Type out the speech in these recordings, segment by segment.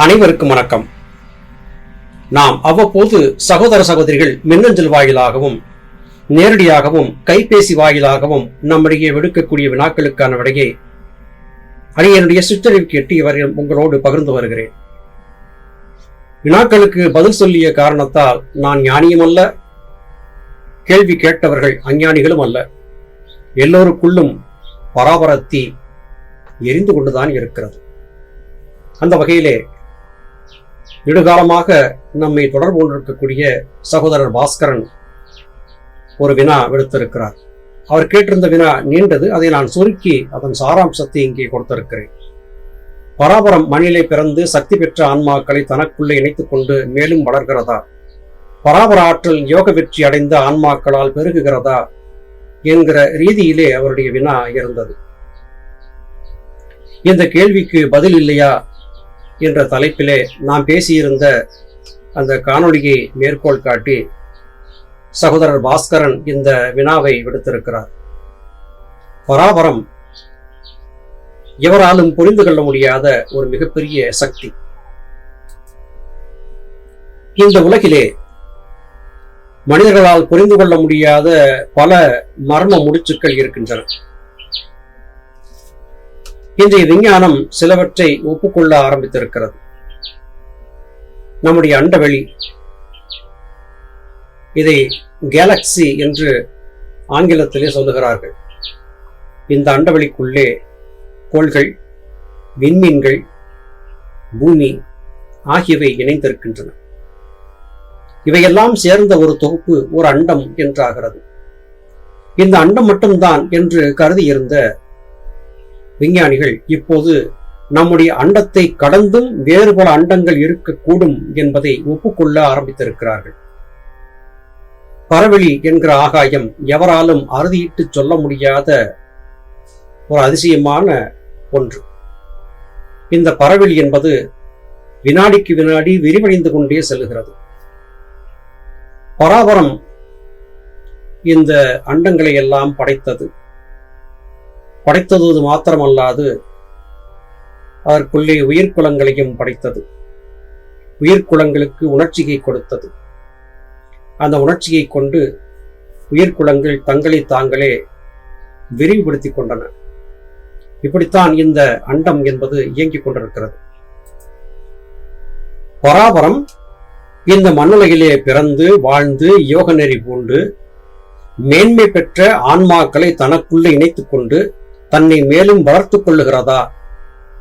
அனைவருக்கும் வணக்கம். நாம் அவ்வப்போது சகோதர சகோதரிகள் மின்னஞ்சல் வாயிலாகவும் நேரடியாகவும் கைபேசி வாயிலாகவும் நம்மிடையே விடுக்கக்கூடிய வினாக்களுக்கான விடையை அரியனுடைய சுற்றறிவுக்கு எட்டியவரையும் உங்களோடு பகிர்ந்து வருகிறேன். வினாக்களுக்கு பதில் சொல்லிய காரணத்தால் நான் ஞானியும் அல்ல கேள்வி கேட்டவர்கள் அஞ்ஞானிகளும் அல்ல. எல்லோருக்குள்ளும் பராபரத்தி எரிந்து கொண்டுதான் இருக்கிறது. அந்த வகையிலே நெடுகாலமாக நம்மை தொடர்பு கொண்டிருக்கக்கூடிய சகோதரர் பாஸ்கரன் ஒரு வினா விடுத்திருக்கிறார். அவர் கேட்டிருந்த வினா நீண்டது. அதை நான் சுருக்கி அதன் சாராம்சத்தை இங்கே கொடுத்திருக்கிறேன். பராபரம் மண்ணிலே பிறந்து சக்தி பெற்ற ஆன்மாக்களை தனக்குள்ளே இணைத்துக் கொண்டு மேலும் வளர்கிறதா? பராபர ஆற்றல் யோக வெற்றி அடைந்த ஆன்மாக்களால் பெருகுகிறதா? என்கிற ரீதியிலே அவருடைய வினா இருந்தது. இந்த கேள்விக்கு பதில் இல்லையா? என்ற தலைப்பிலே நாம் பேசியிருந்த அந்த காணொளியை மேற்கோள் காட்டி சகோதரர் பாஸ்கரன் இந்த வினாவை விடுத்திருக்கிறார். பராபரம் எவராலும் புரிந்து கொள்ள முடியாத ஒரு மிகப்பெரிய சக்தி. இந்த உலகிலே மனிதர்களால் புரிந்து கொள்ள முடியாத பல மர்ம முடிச்சுக்கள் இருக்கின்றன. இன்றைய விஞ்ஞானம் சிலவற்றை ஒப்புக்கொள்ள ஆரம்பித்திருக்கிறது. நம்முடைய அண்டவெளி இதை கேலக்சி என்று ஆங்கிலத்திலே சொல்லுகிறார்கள். இந்த அண்டவெளிக்குள்ளே கோள்கள் விண்மீன்கள் பூமி ஆகியவை இணைந்திருக்கின்றன. இவையெல்லாம் சேர்ந்த ஒரு தொகுப்பு ஒரு அண்டம் என்றாகிறது. இந்த அண்டம் மட்டும்தான் என்று கருதியிருந்த விஞ்ஞானிகள் இப்போது நம்முடைய அண்டத்தை கடந்தும் வேறு பல அண்டங்கள் இருக்கக்கூடும் என்பதை ஒப்புக்கொள்ள ஆரம்பித்திருக்கிறார்கள். பரவெளி என்கிற ஆகாயம் எவராலும் அறுதியிட்டு சொல்ல முடியாத ஒரு அதிசயமான ஒன்று. இந்த பரவெளி என்பது வினாடிக்கு வினாடி விரிவடைந்து கொண்டே செல்கிறது பராபரம் இந்த அண்டங்களை எல்லாம் படைத்தது. படைத்தது மாத்திரமல்லாது அதற்குள்ளே உயிர்க்குலங்களையும் படைத்தது. உயிர்க்குலங்களுக்கு உணர்ச்சியை கொடுத்தது. அந்த உணர்ச்சியை கொண்டு உயிர்க்குலங்கள் தங்களை தாங்களே விரிவுபடுத்திக் கொண்டன. இப்படித்தான் இந்த அண்டம் என்பது இயங்கிக் கொண்டிருக்கிறது. பராபரம் இந்த மண்ணுலகிலே பிறந்து வாழ்ந்து யோக நெறி பூண்டு மேன்மை பெற்ற ஆன்மாக்களை தனக்குள்ளே இணைத்துக் கொண்டு தன்னை மேலும் வளர்த்துக் கொள்ளுகிறதா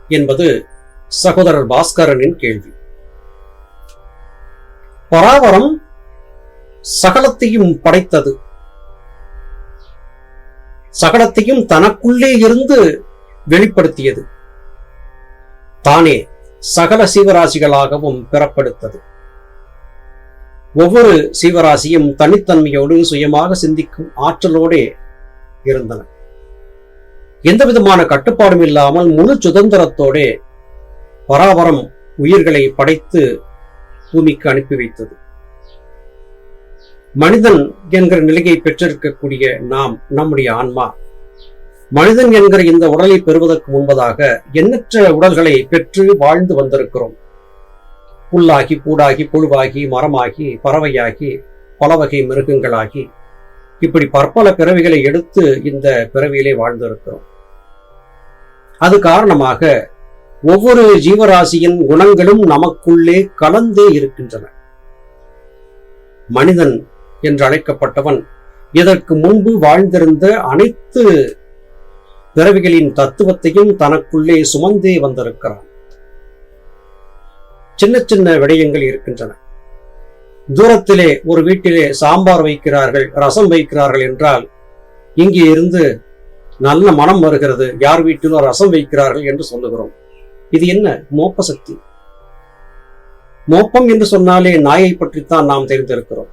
என்பது சகோதரர் பாஸ்கரனின் கேள்வி. பராவரம் சகலத்தையும் படைத்தது. சகலத்தையும் தனக்குள்ளே இருந்து வெளிப்படுத்தியது. தானே சகல சீவராசிகளாகவும் பிறப்படுத்தது. ஒவ்வொரு சீவராசியும் தனித்தன்மையோடு சுயமாக சிந்திக்கும் ஆற்றலோடே இருந்தன. எந்த விதமான கட்டுப்பாடும் இல்லாமல் முழு சுதந்திரத்தோட பராபரம் உயிர்களை படைத்து பூமிக்கு அனுப்பி வைத்தது. மனிதன் என்கிற நிலையை பெற்றிருக்கக்கூடிய நாம் நம்முடைய ஆன்மா மனிதன் என்கிற இந்த உடலை பெறுவதற்கு முன்பதாக எண்ணற்ற உடல்களை பெற்று வாழ்ந்து வந்திருக்கிறோம். புல்லாகி பூடாகி புழுவாகி மரமாகி பறவையாகி பல வகை மிருகங்களாகி இப்படி பற்பல பிறவிகளை எடுத்து இந்த பிறவியிலே வாழ்ந்திருக்கிறோம். அது காரணமாக ஒவ்வொரு ஜீவராசியின் குணங்களும் நமக்குள்ளே கலந்தே இருக்கின்றன. மனிதன் என்று அழைக்கப்பட்டவன் இதற்கு முன்பு வாழ்ந்திருந்த அனைத்து பிறவிகளின் தத்துவத்தையும் தனக்குள்ளே சுமந்தே வந்திருக்கிறான். சின்ன சின்ன விடயங்கள் இருக்கின்றன. தூரத்திலே ஒரு வீட்டிலே சாம்பார் வைக்கிறார்கள் ரசம் வைக்கிறார்கள் என்றால் இங்கே இருந்து நல்ல மனம் வருகிறது. யார் வீட்டிலோ ரசம் வைக்கிறார்கள் என்று சொல்லுகிறோம். இது என்ன? மோப்ப சக்தி மோப்பம் என்று சொன்னாலே நாயை பற்றித்தான் நாம் தெரிந்திருக்கிறோம்.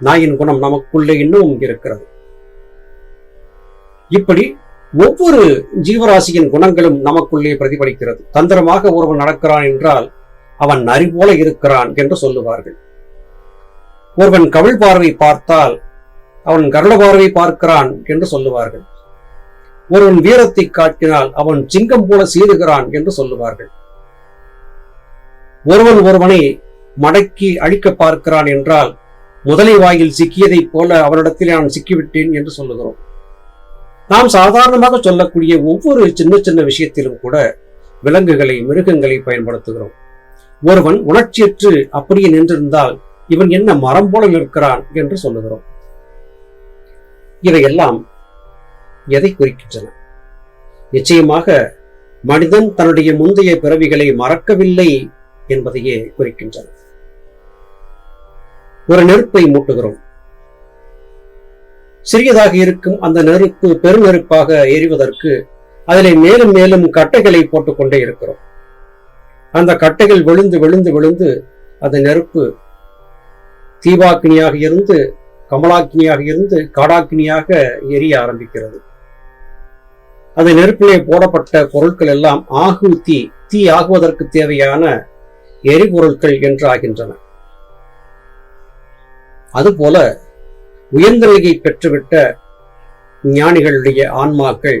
நாயின் குணம் நமக்குள்ளே இன்னும் இருக்கிறது. இப்படி ஒவ்வொரு ஜீவராசியின் குணங்களும் நமக்குள்ளே பிரதிபலிக்கிறது. தந்திரமாக ஒருவன் நடக்கிறான் என்றால் அவன் நரி போல இருக்கிறான் என்று சொல்லுவார்கள். ஒருவன் கவிழ் பார்வை பார்த்தால் அவன் கருட பார்வை பார்க்கிறான் என்று சொல்லுவார்கள். ஒருவன் வீரத்தை காட்டினால் அவன் சிங்கம் போல சீறுகிறான் என்று சொல்லுவார்கள். ஒருவன் ஒருவனை மடக்கி அழிக்க பார்க்கிறான் என்றால் முதலை வாயில் சிக்கியதைப் போல அவனிடத்தில் நான் சிக்கிவிட்டேன் என்று சொல்லுகிறோம். நாம் சாதாரணமாக சொல்லக்கூடிய ஒவ்வொரு சின்ன சின்ன விஷயத்திலும் கூட விலங்குகளை மிருகங்களை பயன்படுத்துகிறோம். ஒருவன் உணர்ச்சியற்று அப்படியே நின்றிருந்தால் இவன் என்ன மரம் போல நிற்கிறான் என்று சொல்லுகிறோம். இவையெல்லாம் எதை குறிக்கின்றன? நிச்சயமாக மனிதன் தன்னுடைய முந்தைய பிறவிகளை மறக்கவில்லை என்பதையே குறிக்கின்றன ஒரு நெருப்பை மூட்டுகிறோம். சிறியதாக இருக்கும் அந்த நெருப்பு பெருநெருப்பாக எரிவதற்கு அதிலே மேலும் மேலும் கட்டைகளை போட்டுக்கொண்டே இருக்கிறோம். அந்த கட்டைகள் விழுந்து விழுந்து விழுந்து அந்த நெருப்பு தீபாக்கினியாக இருந்து கமலாக்கினியாக இருந்து காடாக்கினியாக எரிய ஆரம்பிக்கிறது. அது நெருப்பிலே போடப்பட்ட பொருட்கள் எல்லாம் ஆகு தீ தீ ஆகுவதற்கு தேவையான எரிபொருட்கள் என்று ஆகின்றன அதுபோல உயர்ந்த நிலையை பெற்றுவிட்ட ஞானிகளுடைய ஆன்மாக்கள்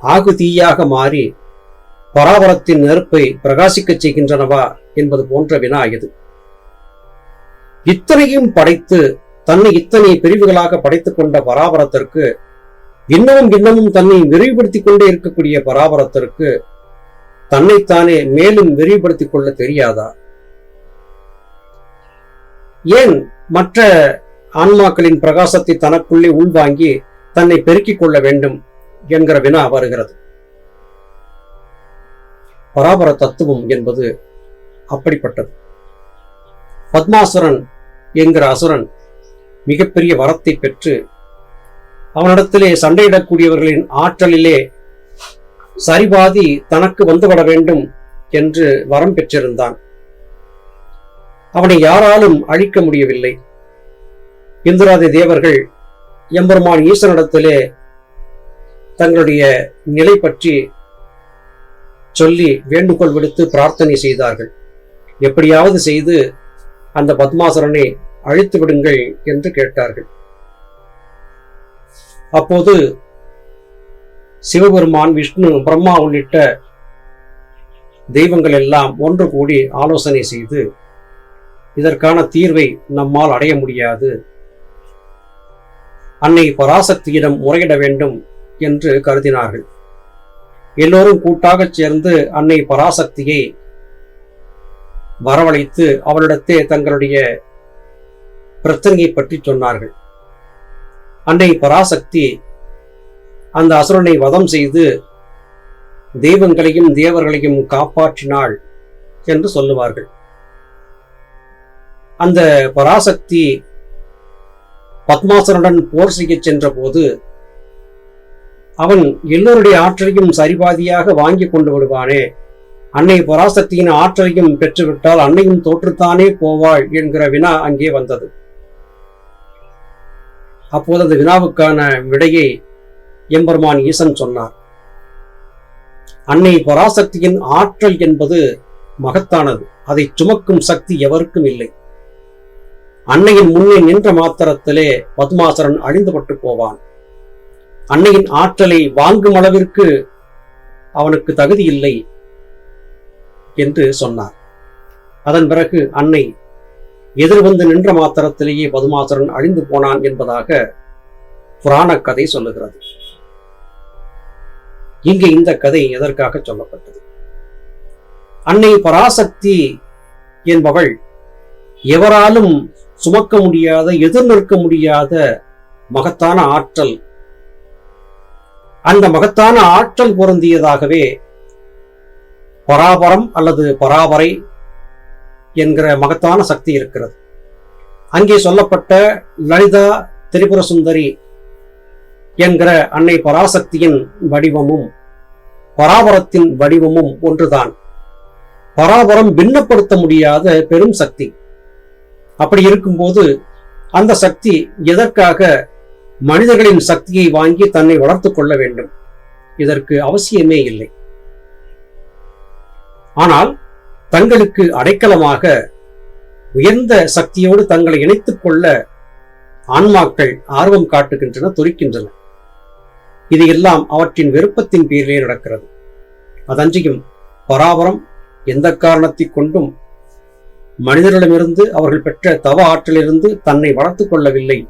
ஆகு தீயாக மாறி பராபரத்தின் நெருப்பை பிரகாசிக்கச் செய்கின்றனவா என்பது போன்ற வினா இது. இத்தனையும் படைத்து தன்னை இத்தனை பிரிவுகளாக படைத்துக் கொண்ட பராபரத்திற்கு இன்னமும் இன்னமும் தன்னை விரிவுபடுத்திக் கொண்டே இருக்கக்கூடிய பராபரத்திற்கு தன்னைத்தானே மேலும் விரிவுபடுத்திக் கொள்ள தெரியாதா? ஏன் மற்ற ஆன்மாக்களின் பிரகாசத்தை தனக்குள்ளே உள்வாங்கி தன்னை பெருக்கிக் கொள்ள வேண்டும் என்கிற வினா வருகிறது. பராபர தத்துவம் என்பது அப்படிப்பட்டது. பத்மாசுரன் என்கிற அசுரன் மிகப்பெரிய வரத்தை பெற்று அவனிடத்திலே சண்டையிடக்கூடியவர்களின் ஆற்றலிலே சரிபாதி தனக்கு வந்துவிட வேண்டும் என்று வரம் பெற்றிருந்தான். அவனை யாராலும் அழிக்க முடியவில்லை. இந்திராதி தேவர்கள் எம்பெருமான் ஈசனிடத்திலே தங்களுடைய நிலை பற்றி சொல்லி வேண்டுகோள் விடுத்து பிரார்த்தனை செய்தார்கள். எப்படியாவது செய்து அந்த பத்மாசுரனை அழித்து விடுங்கள் என்று கேட்டார்கள். அப்போது சிவபெருமான் விஷ்ணு பிரம்மா உள்ளிட்ட தெய்வங்கள் எல்லாம் ஒன்று கூடி ஆலோசனை செய்து இதற்கான தீர்வை நம்மால் அடைய முடியாது. அன்னை பராசக்தியிடம் முறையிட வேண்டும் என்று கருதினார்கள். எல்லோரும் கூட்டாகச் சேர்ந்து அன்னை பராசக்தியை வரவழைத்து அவளிடத்தே தங்களுடைய பிரச்சனையை பற்றி சொன்னார்கள். அன்னை பராசக்தி அந்த அசுரனை வதம் செய்து தெய்வங்களையும் தேவர்களையும் காப்பாற்றினாள் என்று சொல்லுவார்கள். அந்த பராசக்தி பத்மாசுரனுடன் போர் செய்ய சென்ற போது அவன் எல்லோருடைய ஆற்றலையும் சரிபாதியாக வாங்கி கொண்டு விடுவானே அன்னை பராசக்தியின் ஆற்றலையும் பெற்றுவிட்டால் அன்னையும் தோற்றுத்தானே போவாள் என்கிற வினா அங்கே வந்தது. அப்போது அந்த வினாவுக்கான விடையை எம்பெருமான் ஈசன் சொன்னார். அன்னை பராசக்தியின் ஆற்றல் என்பது மகத்தானது. அதை சுமக்கும் சக்தி எவருக்கும் இல்லை. அன்னையின் முன்னே நின்ற மாத்திரத்திலே பத்மாசரன் அழிந்துபட்டு போவான். அன்னையின் ஆற்றலை வாங்கும் அளவிற்கு அவனுக்கு தகுதி இல்லை என்று சொன்னார். அதன் பிறகு அன்னை எதிர்வந்து நின்ற மாத்திரத்திலேயே பதுமாசுரன் அழிந்து போனான் என்பதாக புராண கதை சொல்லுகிறது. இங்கு இந்த கதை எதற்காக சொல்லப்பட்டது? அன்னை பராசக்தி என்பவள் எவராலும் சுமக்க முடியாத எதிர் நிற்க முடியாத மகத்தான ஆற்றல் அந்த மகத்தான ஆற்றல் பொருந்தியதாகவே பராபரம் அல்லது பராபரை என்கிற மகத்தான சக்தி இருக்கிறது. அங்கே சொல்லப்பட்ட லலிதா திரிபுர சுந்தரி என்கிற அன்னை பராசக்தியின் வடிவமும் பராபரத்தின் வடிவமும் ஒன்றுதான். பராபரம் பின்னப்படுத்த முடியாத பெரும் சக்தி. அப்படி இருக்கும்போது அந்த சக்தி எதற்காக மனிதர்களின் சக்தியை வாங்கி தன்னை வளர்த்து கொள்ள வேண்டும்? இதற்கு அவசியமே இல்லை. ஆனால் தங்களுக்கு அடைக்கலமாக உயர்ந்த சக்தியோடு தங்களை இணைத்துக் கொள்ள ஆன்மாக்கள் ஆர்வம் காட்டுகின்றன துரிக்கின்றன. இது எல்லாம் அவற்றின் விருப்பத்தின் பேரிலே நடக்கிறது. அதன்றியும் பராபரம் எந்த காரணத்தை கொண்டும் மனிதர்களிடமிருந்து அவர்கள் பெற்ற தவ ஆற்றலிலிருந்து தன்னை வளர்த்துக் கொள்ளவில்லை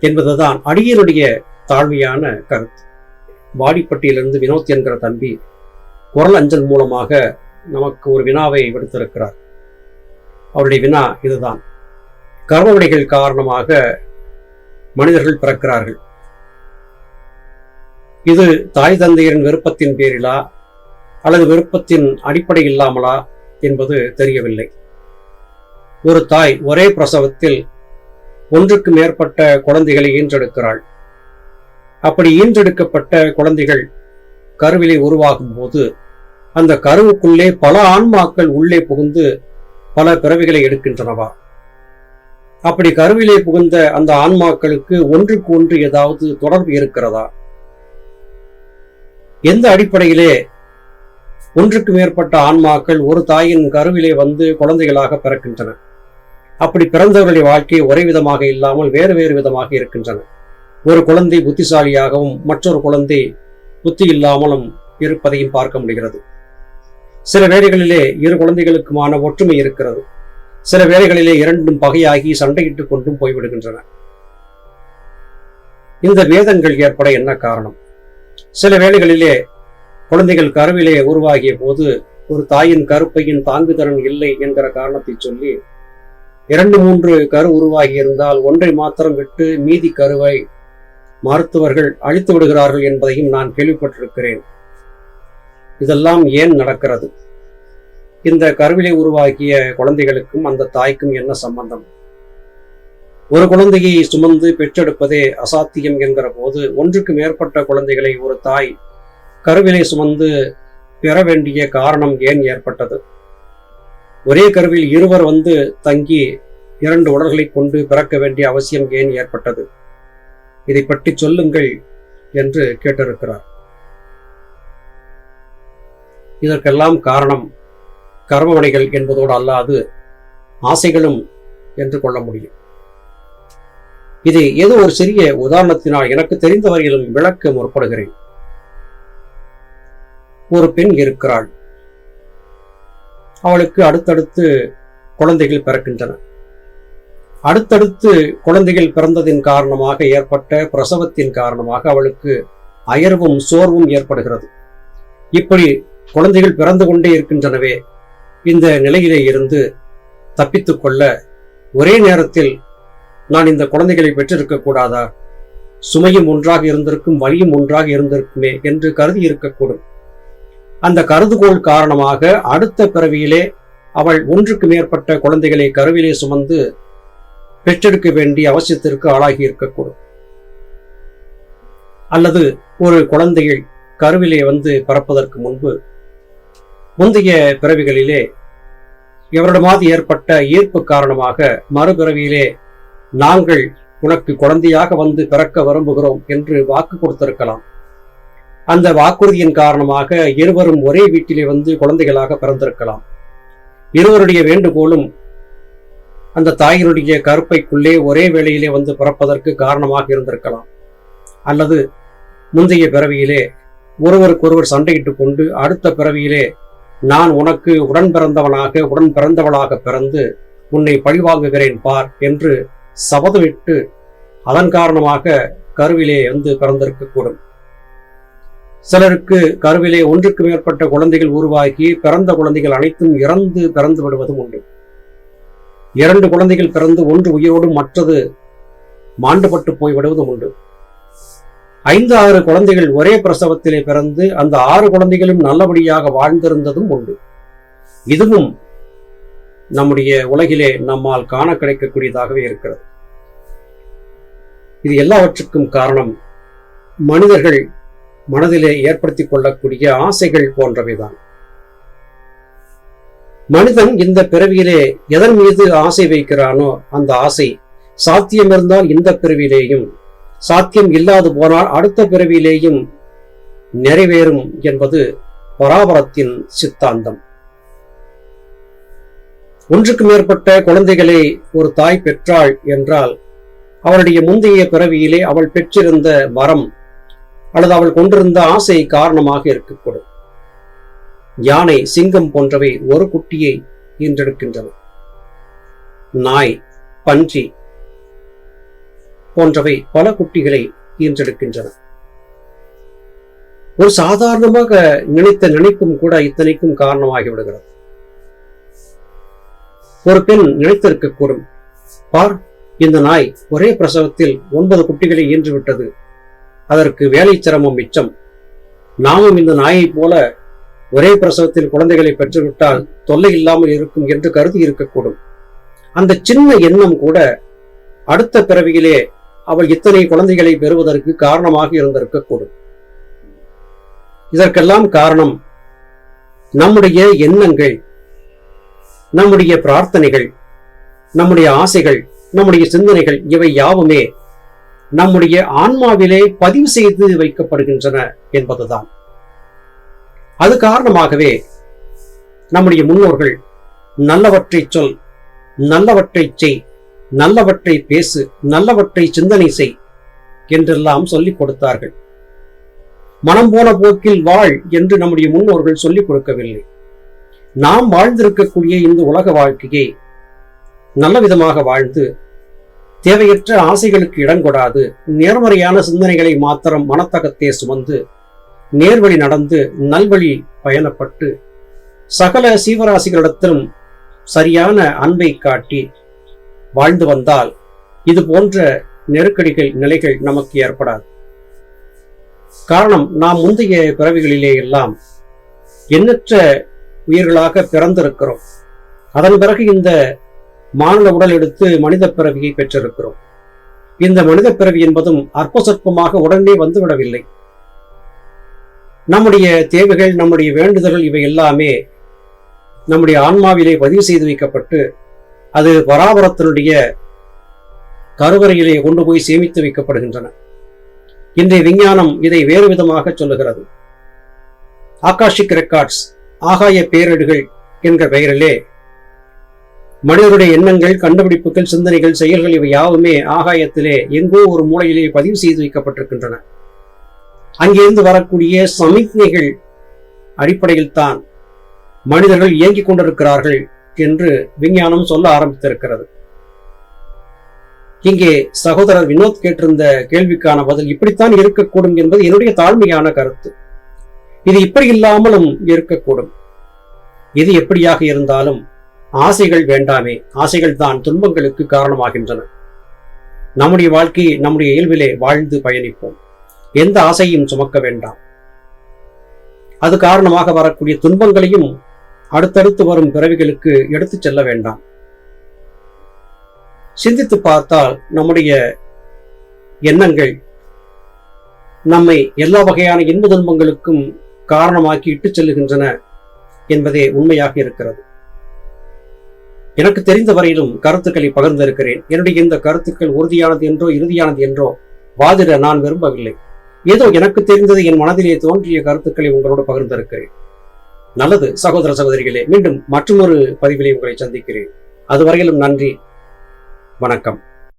என்பதுதான் அடியனுடைய தாழ்மையான கருத்து. வாடிப்பட்டியிலிருந்து வினோத் என்கிற தம்பி குரல் அஞ்சல் மூலமாக நமக்கு ஒரு வினாவை விடுத்திருக்கிறார். அவருடைய வினா இதுதான். கர்மவினைகள் காரணமாக மனிதர்கள் பிறக்கிறார்கள். இது தாய் தந்தையரின் விருப்பத்தின் பேரிலா அல்லது விருப்பத்தின் அடிப்படை இல்லாமலா என்பது தெரியவில்லை. ஒரு தாய் ஒரே பிரசவத்தில் ஒன்றுக்கு மேற்பட்ட குழந்தைகளை ஈன்றெடுக்கிறாள். அப்படி ஈன்றெடுக்கப்பட்ட குழந்தைகள் கருவிலை உருவாகும் போது அந்த கருவுக்குள்ளே பல ஆன்மாக்கள் உள்ளே புகுந்து பல பிறவிகளை எடுக்கின்றனவா? அப்படி கருவிலே புகுந்த அந்த ஆன்மாக்களுக்கு ஒன்றுக்கு ஒன்று ஏதாவது தொடர்பு இருக்கிறதா? எந்த அடிப்படையிலே ஒன்றுக்கு மேற்பட்ட ஆன்மாக்கள் ஒரு தாயின் கருவிலே வந்து குழந்தைகளாக பிறக்கின்றன? அப்படி பிறந்தவர்களுடைய வாழ்க்கை ஒரே விதமாக இல்லாமல் வேறு வேறு விதமாக இருக்கின்றன. ஒரு குழந்தை புத்திசாலியாகவும் மற்றொரு குழந்தை புத்தி இல்லாமலும் இருப்பதையும் பார்க்க முடிகிறது. சில வேளைகளிலே இரு குழந்தைகளுக்குமான ஒற்றுமை இருக்கிறது. சில வேளைகளிலே இரண்டும் பகையாகி சண்டையிட்டுக் கொண்டும் போய்விடுகின்றன. இந்த வேதங்கள் ஏற்பட என்ன காரணம்? சில வேளைகளிலே குழந்தைகள் கருவிலே உருவாகிய போது ஒரு தாயின் கருப்பையின் தாங்குதிறன் இல்லை என்கிற காரணத்தை சொல்லி இரண்டு மூன்று கரு உருவாகி இருந்தால் ஒன்றை மாத்திரம் விட்டு மீதி கருவை மருத்துவர்கள் அழித்து விடுகிறார்கள் என்பதையும் நான் கேள்விப்பட்டிருக்கிறேன். இதெல்லாம் ஏன் நடக்கிறது? இந்த கருவிலை உருவாக்கிய குழந்தைகளுக்கும் அந்த தாய்க்கும் என்ன சம்பந்தம்? ஒரு குழந்தையை சுமந்து பெற்றெடுப்பதே அசாத்தியம் என்கிற போது ஒன்றுக்கு மேற்பட்ட குழந்தைகளை ஒரு தாய் கருவிலை சுமந்து பெற வேண்டிய காரணம் ஏன் ஏற்பட்டது? ஒரே கருவில் இருவர் வந்து தங்கி இரண்டு உடல்களை கொண்டு பிறக்க வேண்டிய அவசியம் ஏன் ஏற்பட்டது? இதை பற்றி சொல்லுங்கள் என்று கேட்டிருக்கிறார். இதற்கெல்லாம் காரணம் கர்மவனைகள் என்பதோடு அல்லாது ஆசைகளும் என்று கொள்ள முடியும். இது ஏதோ ஒரு சிறிய உதாரணத்தினால் எனக்கு தெரிந்த வரையிலும் விளக்க முற்படுகிறேன். ஒரு பெண் இருக்கிறாள். அவளுக்கு அடுத்தடுத்து குழந்தைகள் பிறக்கின்றன. அடுத்தடுத்து குழந்தைகள் பிறந்ததின் காரணமாக ஏற்பட்ட பிரசவத்தின் காரணமாக அவளுக்கு அயர்வும் சோர்வும் ஏற்படுகிறது. இப்படி குழந்தைகள் பிறந்து கொண்டே இருக்கின்றனவே இந்த நிலையிலே இருந்து தப்பித்து கொள்ள ஒரே நேரத்தில் நான் இந்த குழந்தைகளை பெற்றிருக்க கூடாதா? சுமையும் ஒன்றாக இருந்திருக்கும் வழியும் ஒன்றாக இருந்திருக்குமே என்று கருதி இருக்கக்கூடும். அந்த கருதுகோள் காரணமாக அடுத்த பிறவியிலே அவள் ஒன்றுக்கு மேற்பட்ட குழந்தைகளை கருவிலே சுமந்து பெற்றெடுக்க வேண்டிய அவசியத்திற்கு ஆளாகி இருக்கக்கூடும். அல்லது ஒரு குழந்தைகள் கருவிலே வந்து பறப்பதற்கு முன்பு முந்தைய பிறவிகளிலே எவரிடமாவது ஏற்பட்ட ஈர்ப்பு காரணமாக மறுபிறவியிலே நாங்கள் உனக்கு குழந்தையாக வந்து பிறக்க விரும்புகிறோம் என்று வாக்கு கொடுத்திருக்கலாம். அந்த வாக்குறுதியின் காரணமாக இருவரும் ஒரே வீட்டிலே வந்து குழந்தைகளாக பிறந்திருக்கலாம். இருவருடைய வேண்டுகோளும் அந்த தாயினுடைய கருப்பைக்குள்ளே ஒரே வேளையிலே வந்து பிறப்பதற்கு காரணமாக இருந்திருக்கலாம். அல்லது முந்தைய பிறவியிலே ஒருவருக்கொருவர் சண்டையிட்டு கொண்டு அடுத்த பிறவியிலே நான் உனக்கு உடன் பிறந்தவனாக உடன் பிறந்தவளாக பிறந்து உன்னை பழிவாங்குகிறேன் பார் என்று சபதமிட்டு அதன் காரணமாக கருவிலே வந்து பிறந்திருக்கக்கூடும். சிலருக்கு கருவிலே ஒன்றுக்கு மேற்பட்ட குழந்தைகள் உருவாக்கி பிறந்த குழந்தைகள் அனைத்தும் இறந்து பிறந்து விடுவதும் உண்டு. இரண்டு குழந்தைகள் பிறந்து ஒன்று உயிரோடு மற்றது மாண்டுபட்டு போய் விடுவதும் உண்டு. ஐந்து ஆறு குழந்தைகள் ஒரே பிரசவத்திலே பிறந்து அந்த ஆறு குழந்தைகளும் நல்லபடியாக வாழ்ந்திருந்ததும் உண்டு. இதுவும் நம்முடைய உலகிலே நம்மால் காண கிடைக்கக்கூடியதாகவே இருக்கிறது. இது எல்லாவற்றுக்கும் காரணம் மனிதர்கள் மனதிலே ஏற்படுத்திக் கொள்ளக்கூடிய ஆசைகள் போன்றவைதான். மனிதன் இந்த பிறவியிலே எதன் மீது ஆசை வைக்கிறானோ அந்த ஆசை சாத்தியமிருந்தால் இந்த பிறவியிலேயும் சாத்தியம் இல்லாது போனால் அடுத்த பிறவியிலேயும் நிறைவேறும் என்பது பராபரத்தின் சித்தாந்தம். ஒன்றுக்கு மேற்பட்ட குழந்தைகளை ஒரு தாய் பெற்றாள் என்றால் அவளுடைய முந்தைய பிறவியிலே அவள் பெற்றிருந்த வரம் அல்லது அவள் கொண்டிருந்த ஆசை காரணமாக இருக்கக்கூடும். யானை சிங்கம் போன்றவை ஒரு குட்டியை ஈன்றெடுக்கின்றன. நாய் பன்றி போன்றவை பல குட்டிகளை ஈன்றெடுக்கின்றன. ஒரு சாதாரணமாக நினைத்த நினைப்பும் கூட இத்தனைக்கும் காரணமாகி விடுகிறது ஒரு பெண் நினைத்திருக்கக்கூடும் பார் இந்த நாய் ஒரே பிரசவத்தில் ஒன்பது குட்டிகளை ஈன்றுவிட்டது. அதற்கு வேலை சிரமம் மிச்சம். நாமும் இந்த நாயைப் போல ஒரே பிரசவத்தில் குழந்தைகளை பெற்றுவிட்டால் தொல்லை இல்லாமல் இருக்கும் என்று கருதி இருக்கக்கூடும் அந்த சின்ன எண்ணம் கூட அடுத்த பிறவியிலே அவள் இத்தனை குழந்தைகளை பெறுவதற்கு காரணமாக இருந்திருக்கக்கூடும். இதற்கெல்லாம் காரணம் நம்முடைய எண்ணங்கள் நம்முடைய பிரார்த்தனைகள் நம்முடைய ஆசைகள் நம்முடைய சிந்தனைகள் இவை யாவுமே நம்முடைய ஆன்மாவிலே பதிவு செய்து வைக்கப்படுகின்றன என்பதுதான். அது காரணமாகவே நம்முடைய முன்னோர்கள் நல்லவற்றை சொல் நல்லவற்றை செய் நல்லவற்றை பேசு நல்லவற்றை சிந்தனை செய் என்றெல்லாம் சொல்லிக் கொடுத்தார்கள். மனம் போன போக்கில் வாழ் என்று நம்முடைய முன்னோர்கள் சொல்லிக் கொடுக்கவில்லை. நாம் வாழ்ந்திருக்கக்கூடிய இந்த உலக வாழ்க்கையை நல்ல விதமாக வாழ்ந்து தேவையற்ற ஆசைகளுக்கு இடங்கொடாது நேர்மறையான சிந்தனைகளை மாத்திரம் மனத்தகத்தே சுமந்து நேர்வழி நடந்து நல்வழி பயணப்பட்டு சகல சீவராசிகளிடத்திலும் சரியான அன்பை காட்டி வாழ்ந்து வந்தால் இது போன்ற நெருக்கடிகள் நிலைகள் நமக்கு ஏற்படாது. காரணம் நாம் முந்தைய பிறவிகளிலே எல்லாம் எண்ணற்ற உயிர்களாக பிறந்திருக்கிறோம். அதன் பிறகு இந்த மாநில உடல் எடுத்து மனித பிறவியை பெற்றிருக்கிறோம். இந்த மனித பிறவி என்பதும் அற்ப சொற்பமாக உடனே வந்துவிடவில்லை. நம்முடைய தேவைகள் நம்முடைய வேண்டுதல்கள் இவை எல்லாமே நம்முடைய ஆன்மாவிலே பதிவு செய்து வைக்கப்பட்டு அது பராபரத்தினுடைய கருவறையிலே கொண்டு போய் சேமித்து வைக்கப்படுகின்றன. இன்றைய விஞ்ஞானம் இதை வேறு விதமாக சொல்லுகிறது. ஆகாஷிக் ரெக்கார்ட்ஸ் ஆகாய பேரிடுகள் என்ற பெயரிலே மனிதருடைய எண்ணங்கள் கண்டுபிடிப்புகள் சிந்தனைகள் செயல்கள் இவை யாவுமே ஆகாயத்திலே எங்கோ ஒரு மூலையிலே பதிவு செய்து வைக்கப்பட்டிருக்கின்றன. அங்கிருந்து வரக்கூடிய சமிக்ஞைகள் அடிப்படையில் தான் மனிதர்கள் இயங்கிக் கொண்டிருக்கிறார்கள் என்று விஞ்ஞானம் சொல்ல ஆரம்பித்திருக்கிறது. இங்கே சகோதரர் வினோத் கேட்டிருந்த கேள்விக்கான பதில் இப்படித்தான் இருக்கக்கூடும் என்பது என்னுடைய தாழ்மையான கருத்து. இது இப்படி இல்லாமலும் இருக்கக்கூடும். இது எப்படியாக இருந்தாலும் ஆசைகள் வேண்டாமே ஆசைகள் தான் துன்பங்களுக்கு காரணமாகின்றன. நம்முடைய வாழ்க்கையை நம்முடைய இயல்பிலே வாழ்ந்து பயணிப்போம். எந்த ஆசையும் சுமக்க வேண்டாம். அது காரணமாக வரக்கூடிய துன்பங்களையும் அடுத்தடுத்து வரும் பிறவிகளுக்கு எடுத்துச் செல்ல வேண்டாம். சிந்தித்து பார்த்தால் நம்முடைய எண்ணங்கள் நம்மை எல்லா வகையான இன்ப துன்பங்களுக்கும் காரணமாக்கி இட்டுச் செல்லுகின்றன என்பதே உண்மையாக இருக்கிறது. எனக்கு தெரிந்த வரையிலும் கருத்துக்களை பகிர்ந்திருக்கிறேன். என்னுடைய இந்த கருத்துக்கள் உறுதியானது என்றோ இறுதியானது என்றோ வாதிட நான் விரும்பவில்லை. ஏதோ எனக்கு தெரிந்தது என் மனதிலே தோன்றிய கருத்துக்களை உங்களோடு பகிர்ந்திருக்கிறேன். நல்லது சகோதர சகோதரிகளே மீண்டும் மற்றொரு பதிவிலே உங்களை சந்திக்கிறேன். அதுவரையிலும் நன்றி வணக்கம்.